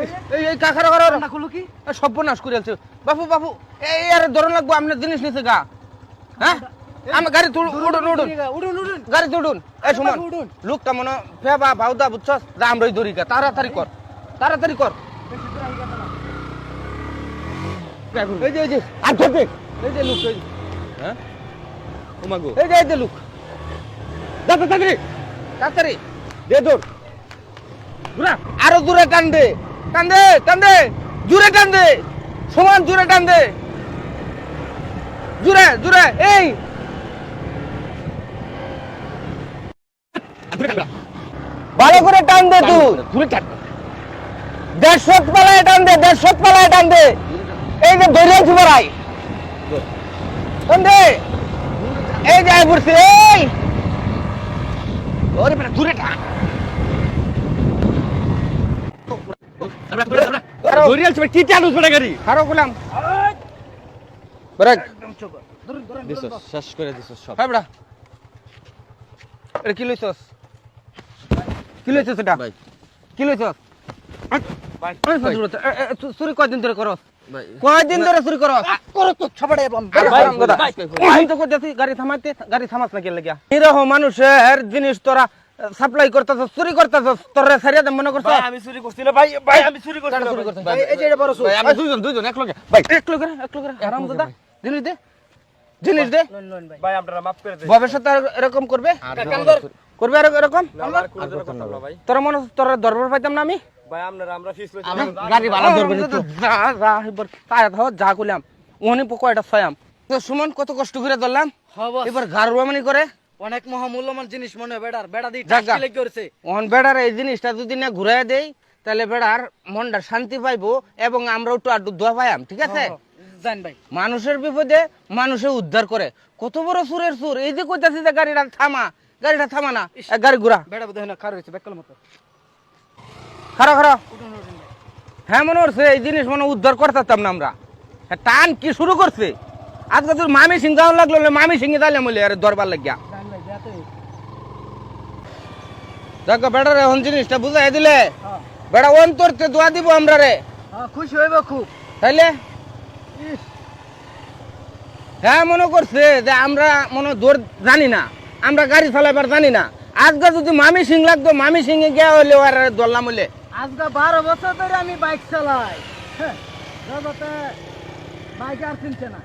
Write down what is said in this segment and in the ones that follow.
এই এই কাকারা ঘর না খুলো কি? সর্বনাশ করে আছে বাপু বাপু এই আরে ধরন লাগবো আপনার জিনিস নিছে গা। হ্যাঁ? আমি গাড়ি তুল উডুন উডুন। গাড়ি তুলুন এই সুমন লোকটা মনে ফেবা ভাউদা বুঝছস? যা আমরাই ধরি গা। তাড়াতাড়ি কর। তাড়াতাড়ি কর। এই যে এই যে। আর ধরবে। এই যে লোক হ্যাঁ? এই যে এই যে লোক। তাড়াতাড়ি। তাড়াতাড়ি। দে দৌড় ঘুরা আরও দূরে টান দে টান দে টান দে জুড়ে টান দে সমান জুড়ে টান দে জুড়ে জুড়ে এই। ভালো করে টান দে তুই। ঘুরে টান। দেড়শো পালায় টান দে দেড়শো পালায় টান দে এই যে দৌড়িয়েছি বড়াই টান দে এই যে পড়ছে এই। ওরে বেটা দূরে টান। খারো গুলাম। ব্রেক ধরুন ধরুন দিছস শেষ করে দিছস সব। হ্যাঁ বেটা এটা কি লইছস? কি লইছস এটা? ভাই। কি লইছস? ভাই। চুরি কয়দিন ধরে করস? ভাই। কয়দিন ধরে চুরি করস? করো তো ছপাড়ে এবং আরে ভাই, হারাম দাদা। ভাই, আমি তো কইতাছি গাড়ি থামাইতে গাড়ি থামাস না কে লাগিয়া নিরহ মানুষের জিনিস তোরা সাপ্লাই করতেছস চুরি করতেছস তোরে সারিয়া মনে করছস ভাই আমি চুরি করছি না ভাই ভাই আমি চুরি করছি না চুরি ভাই। ভাই, এই যে এটা বড় আমি দুইজন দুইজন এক লগে ভাই এক লোক এক লোক হারাম দাদা জিনিস দে। জিনিস দে। ভাই। ভাই আপনারা মাফ করে ভবিষ্যতে এরকম করবে? করবে আর এরকম? না মনে তোরা দরবার পাইতাম না আমি? ভাই আপনারা আমরা ফিস গাড়ি ভাড়া ধরবে যা যা ধর কইলাম। কয়টা ছয়াম তো সুমন কত কষ্ট করে ধরলাম? হ্যাঁ বস। এবার ঘর রুয়ামানি করে। অনেক মহামূল্যবান জিনিস মনে হয় বেড়ার। বেড়া দিয়ে। টাকি করছে ওহন বেড়ার এই জিনিসটা যদি না ঘুরাই দেই তাহলে বেড়ার মনটা শান্তি পাইবো এবং আমরা একটু আড্ডু দোয়া পাইম ঠিক আছে? জান ভাই। মানুষের বিপদে মানুষে উদ্ধার করে। কত বড় সুরের সুর। এই যে কইতাছি যে গাড়িটা থামা গাড়িটা থামা না গাড়ি ঘুরা। বেড়া বোধ হয় না খার হয়েছে বেকাল মতো। খারা খারা উঠুন উঠুন ভাই। হ্যাঁ মনে হচ্ছে এই জিনিস মনে উদ্ধার করতাম না আমরা। হ্যাঁ, টান কি শুরু করছে? আজকে তোর মামি সিং যাওয়ার লাগল মামি সিংহে তাহলে মলে আরে দরবার লাগিয়া। দেখ বেটা রে হন জিনিসটা বুঝাই দিলে। হ্যাঁ। বেটা অন্তরতে দোয়া দিব আমরা রে হ্যাঁ খুশি হইব খুব। তাইলে? হ্যাঁ মনে করছে যে আমরা মনে হয় দৌড় জানি না। আমরা গাড়ি চালাবার জানি না। আজকে যদি মামি সিং লাগতো মামি সিং এ গিয়া হইলে আর দরলাম হইলে। আজকে বারো বছর ধরে আমি বাইক চালাই। হ্যাঁ, বাইক আর কিনছে না।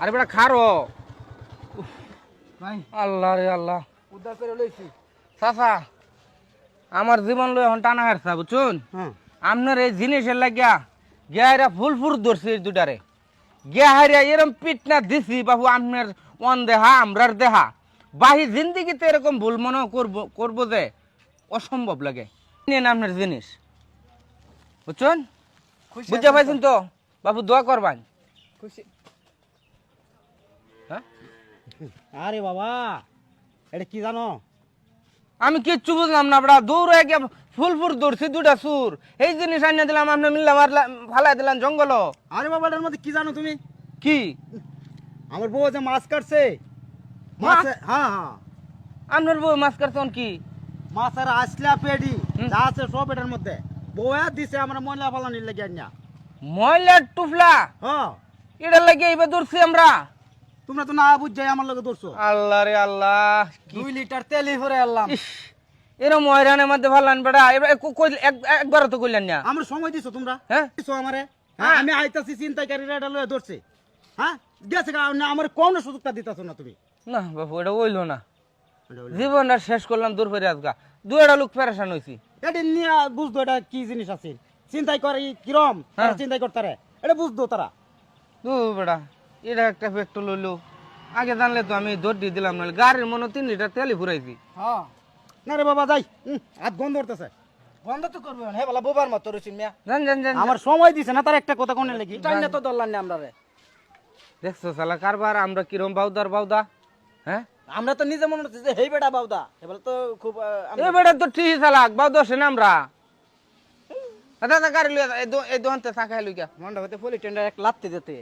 আরে বেটা খারো। আল্লাহ রে আল্লাহ। উদ্ধার করে লইছি। চাচা আমার জীবন লই এখন টানা হারছা বুঝছুন? হ্যাঁ। আপনার এই জিনিসের লাগিয়া গিয়া ফুল ফুল ধরছে এই দুটারে। গিয়া হারিয়া এরম পিট না দিছি বাবু আপনার অন দেহা আমরার দেহা। বাহি জিন্দিগিতে এরকম ভুল মনে করব করব যে অসম্ভব লাগে। নেন আপনার জিনিস। বুঝছেন? বুঝতে পাইছেন তো? বাবু দোয়া করবান। খুশি। আরে বাবা এটা কি জানো? আমি কিচ্ছু বুঝলাম না বড়া দৌড়ে গিয়া ফুল ফুল ধরছি দুটা সুর। এই জিনিস আনিয়ে দিলাম আপনি মিল্লা মারলা ফালাই দিলাম জঙ্গল আরে বাবা এটার মধ্যে কি জানো তুমি? কি? আমার বউ যে মাছ কাটছে। মাছ? মাছে- হ্যাঁ হ্যাঁ। আপনার বউ মাছ কাটছেন কি? মাছের আসলা পেডি। যা আছে সব এটার মধ্যে। বউয়া দিছে আমরা ময়লা ফালানির লেগে আনিয়া। ময়লার টুফলা? হ্যাঁ। এটা লাগে এইবার ধরছি আমরা। তোমরা তো না বুঝাই আমার লগে ধরছো। আল্লাহ রে আল্লাহ দুই লিটার তেলই ভরে ইস এরম ময়রানের মধ্যে ভালান বেড়া এবার কো- কই- এক- একবারও তো কইলেন না। আমার সময় দিছো তোমরা? হ্যাঁ? দিছো আমারে? হ্যাঁ। আমি আইতাছি চিন্তাকারীরা এটা লয়ে ধরছে। হ্যাঁ? গেছে গা, না আমার কোন সুযোগটা দিতাছো না তুমি। না বাবু এটা হইল না। জীবনটা শেষ করলাম দূর করে আজকা দুইটা লোক পেরেশান হয়েছি এটা নিয়ে বুঝতো এটা কি জিনিস আছে? চিন্তাই করে কিরম? তারা হ্যাঁ। চিন্তাই করতারে। এটা বুঝতো তারা। দু বেড়া এটা একটা পেট্রোল হইল আগে জানলে তো আমি দৌড় দিয়ে দিলাম নাহলে গাড়ির মনে তিন লিটার তেলই ফুরাইছি হ্যাঁ। না রে বাবা যাই। হুম, হাত গন্ধ করতেছে বন্ধ তো করবে হে বলা বোবার মতো রয়েছেন মিয়া। জান জান জান আমার সময় দিছে না তার একটা কথা কোনে লাগি টাইম তো দল্লান না আমরা রে। দেখছ সালা কারবার আমরা কিরম বাউদার বাউদা হ্যাঁ? আমরা তো নিজে মনে হচ্ছে যে হেই বেটা বাউদা। এবার তো খুব এ বেটা তো ঠিক চালাক বাউদা সেন আমরা। দাদা গাড়ি লইয়া এই দো- এই দোকানতে চা খাই লইয়া মনটা হতে ফুলি টেন্ডার এক লাত্তি দিতে।